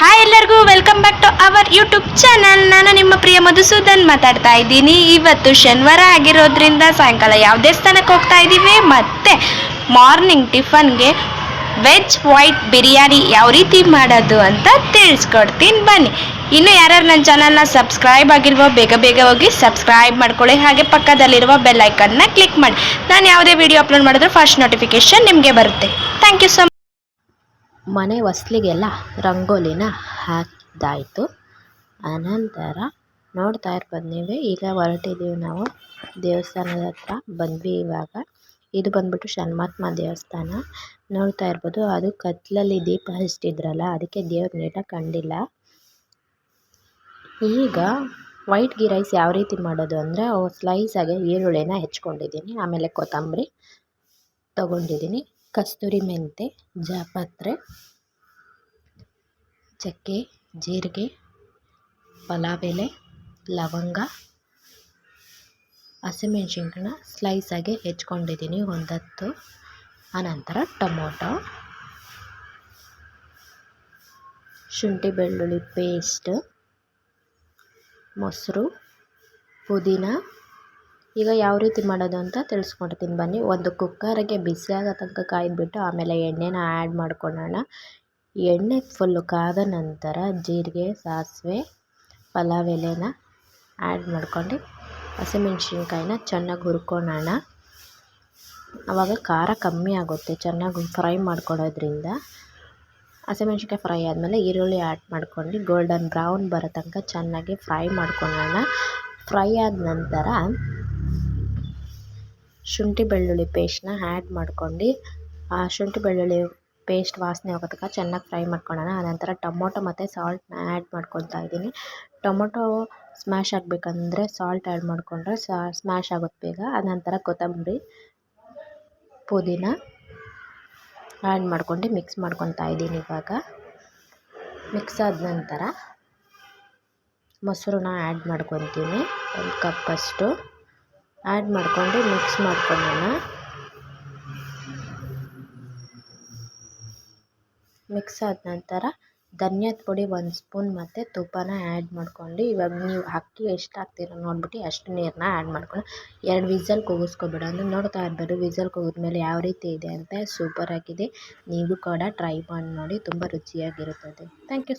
Hi ಎಲ್ಲರಿಗೂ welcome back to our YouTube channel ನಾನು ನಿಮ್ಮ ಪ್ರಿಯ ಮಧುಸೂದನ್ ಮಾತಾಡ್ತಾ ಇದ್ದೀನಿ. ಇವತ್ತು ಶನಿವಾರ ಆಗಿರೋದ್ರಿಂದ ಸಾಯಂಕಾಲ ಯಾವುದೇ ಸ್ಥಾನಕ್ಕೆ ಹೋಗ್ತಾ ಇದ್ದೀವಿ. ಮತ್ತು ಮಾರ್ನಿಂಗ್ ಟಿಫನ್ಗೆ ವೆಜ್ ವೈಟ್ ಬಿರಿಯಾನಿ ಯಾವ ರೀತಿ ಮಾಡೋದು ಅಂತ ತಿಳಿಸ್ಕೊಡ್ತೀನಿ. ಬನ್ನಿ. ಇನ್ನು ಯಾರ್ಯಾರು ನನ್ನ ಚಾನಲ್ನ ಸಬ್ಸ್ಕ್ರೈಬ್ ಆಗಿಲ್ವೋ, ಬೇಗ ಬೇಗ ಹೋಗಿ ಸಬ್ಸ್ಕ್ರೈಬ್ ಮಾಡ್ಕೊಳ್ಳಿ. ಹಾಗೆ ಪಕ್ಕದಲ್ಲಿರುವ ಬೆಲ್ ಐಕನ್ನ ಕ್ಲಿಕ್ ಮಾಡಿ. ನಾನು ಯಾವುದೇ ವಿಡಿಯೋ ಅಪ್ಲೋಡ್ ಮಾಡಿದ್ರೆ ಫಸ್ಟ್ ನೋಟಿಫಿಕೇಶನ್ ನಿಮಗೆ ಬರುತ್ತೆ. ಥ್ಯಾಂಕ್ ಯು ಸೊ ಮನೆ ಹೊಸ್ಲಿಗೆಲ್ಲ ರಂಗೋಲಿನ ಹಾಕಿದ್ದಾಯಿತು ಅನಂತರ ನೋಡ್ತಾ ಇರ್ಬೋದು ನೀವೇ, ಈಗ ಹೊರಟಿದ್ದೀವಿ ನಾವು. ದೇವಸ್ಥಾನದ ಹತ್ರ ಬಂದ್ವಿ ಇವಾಗ. ಇದು ಬಂದ್ಬಿಟ್ಟು ಶನ್ಮಾತ್ಮ ದೇವಸ್ಥಾನ. ನೋಡ್ತಾ ಇರ್ಬೋದು, ಅದು ಕತ್ಲಲ್ಲಿ ದೀಪ ಹಚ್ತಿದ್ರಲ್ಲ, ಅದಕ್ಕೆ ದೇವ್ರ ನೀಟಾಗಿ ಕಂಡಿಲ್ಲ. ಈಗ ವೈಟ್ ಗೀ ರೈಸ್ ಯಾವ ರೀತಿ ಮಾಡೋದು ಅಂದರೆ ಸ್ಲೈಸಾಗಿ ಈರುಳ್ಳಿನ ಹೆಚ್ಕೊಂಡಿದ್ದೀನಿ, ಆಮೇಲೆ ಕೊತ್ತಂಬರಿ ತೊಗೊಂಡಿದ್ದೀನಿ. ಕಸ್ತೂರಿ ಮೆಂತೆ, ಜಾಪತ್ರೆ, ಚಕ್ಕೆ, ಜೀರಿಗೆ ಪಲಾವ್ ಎಲೆ ಲವಂಗ, ಹಸಿಮೆಣ್ಸಿನ್ಕಾಯಿನ ಸ್ಲೈಸಾಗಿ ಹೆಚ್ಕೊಂಡಿದ್ದೀನಿ. ಒಂದತ್ತು. ಆನಂತರ ಟೊಮೊಟೊ. ಶುಂಠಿ ಬೆಳ್ಳುಳ್ಳಿ ಪೇಸ್ಟ್ ಮೊಸರು, ಪುದೀನ. ಈಗ ಯಾವ ರೀತಿ ಮಾಡೋದು ಅಂತ ತಿಳಿಸ್ಕೊಡ್ತೀನಿ. ಬನ್ನಿ, ಒಂದು ಕುಕ್ಕರಿಗೆ ಬಿಸಿ ಆಗೋ ತನಕ ಕಾಯ್ದುಬಿಟ್ಟು ಆಮೇಲೆ ಎಣ್ಣೆನ ಆ್ಯಡ್ ಮಾಡ್ಕೊಳ್ಳೋಣ. ಎಣ್ಣೆ ಫುಲ್ಲು ಕಾದ ನಂತರ ಜೀರಿಗೆ, ಸಾಸಿವೆ, ಪಲಾವ್ ಎಲೆನ ಆ್ಯಡ್ ಮಾಡ್ಕೊಂಡು ಹಸಿಮೆಣ್ಸಿನ್ಕಾಯಿನ ಚೆನ್ನಾಗಿ ಹುರ್ಕೊಳ್ಳೋಣ ಆವಾಗ ಖಾರ ಕಮ್ಮಿ ಆಗುತ್ತೆ, ಚೆನ್ನಾಗಿ ಫ್ರೈ ಮಾಡ್ಕೊಳ್ಳೋದ್ರಿಂದ ಹಸಿಮೆಣ್ಸಿನ್ಕಾಯಿ ಫ್ರೈ ಆದಮೇಲೆ ಈರುಳ್ಳಿ ಆ್ಯಡ್ ಮಾಡ್ಕೊಂಡು ಗೋಲ್ಡನ್ ಬ್ರೌನ್ ಬರೋ ತನಕ ಚೆನ್ನಾಗಿ ಫ್ರೈ ಮಾಡ್ಕೊಳ್ಳೋಣ. ಫ್ರೈ ಆದ ನಂತರ ಶುಂಠಿ ಬೆಳ್ಳುಳ್ಳಿ ಪೇಸ್ಟ್ನ ಆ್ಯಡ್ ಮಾಡ್ಕೊಂಡು, ಆ ಶುಂಠಿ ಬೆಳ್ಳುಳ್ಳಿ ಪೇಸ್ಟ್ ವಾಸನೆ ಹೋಗೋ ತನಕ ಚೆನ್ನಾಗಿ ಫ್ರೈ ಮಾಡ್ಕೊಳ್ಳೋಣ ಆನಂತರ ಟೊಮೊಟೊ ಮತ್ತು ಸಾಲ್ಟ್ನ ಆ್ಯಡ್ ಮಾಡ್ಕೊಳ್ತಾ ಇದ್ದೀನಿ. ಟೊಮೊಟೊ ಸ್ಮ್ಯಾಶ್ ಆಗಬೇಕಂದ್ರೆ ಸಾಲ್ಟ್ ಆ್ಯಡ್ ಮಾಡಿಕೊಂಡ್ರೆ ಸ್ಮ್ಯಾಶ್ ಆಗುತ್ತೆ ಬೇಗ. ಆನಂತರ ಕೊತ್ತಂಬರಿ, ಪುದೀನ ಆ್ಯಡ್ ಮಾಡ್ಕೊಂಡು ಮಿಕ್ಸ್ ಮಾಡ್ಕೊತಾ ಇದ್ದೀನಿ ಇವಾಗ. ಮಿಕ್ಸ್ ಆದ ನಂತರ ಮೊಸರನ್ನ ಆ್ಯಡ್ ಮಾಡ್ಕೊತೀನಿ. ಒಂದು ಕಪ್ಪಷ್ಟು ಆ್ಯಡ್ ಮಾಡಿಕೊಂಡು ಮಿಕ್ಸ್ ಮಾಡ್ಕೊಳ್ಳೋಣ ಮಿಕ್ಸ್ ಆದ ನಂತರ ಧನ್ಯದ ಪುಡಿ ಒಂದು ಸ್ಪೂನ್ ಮತ್ತು ತುಪ್ಪನ ಆ್ಯಡ್ ಮಾಡ್ಕೊಂಡು, ಇವಾಗ ನೀವು ಅಕ್ಕಿ ಎಷ್ಟು ಹಾಕ್ತೀರ ನೋಡ್ಬಿಟ್ಟು ಅಷ್ಟು ನೀರನ್ನ ಆ್ಯಡ್ ಮಾಡ್ಕೊಂಡು ಎರಡು ವಿಸಲ್ ಕೂಗಿಸ್ಕೊಬೇಡ, ಅಂದರೆ ನೋಡ್ತಾ ಇರ್ಬೋದು ವಿಸಲ್ ಕೂಗಿದ್ಮೇಲೆ ಯಾವ ರೀತಿ ಇದೆ ಅಂತ ಸೂಪರಾಗಿದೆ ನೀವು ಕೂಡ ಟ್ರೈ ಮಾಡಿ ನೋಡಿ ತುಂಬ ರುಚಿಯಾಗಿರುತ್ತದೆ. Thank you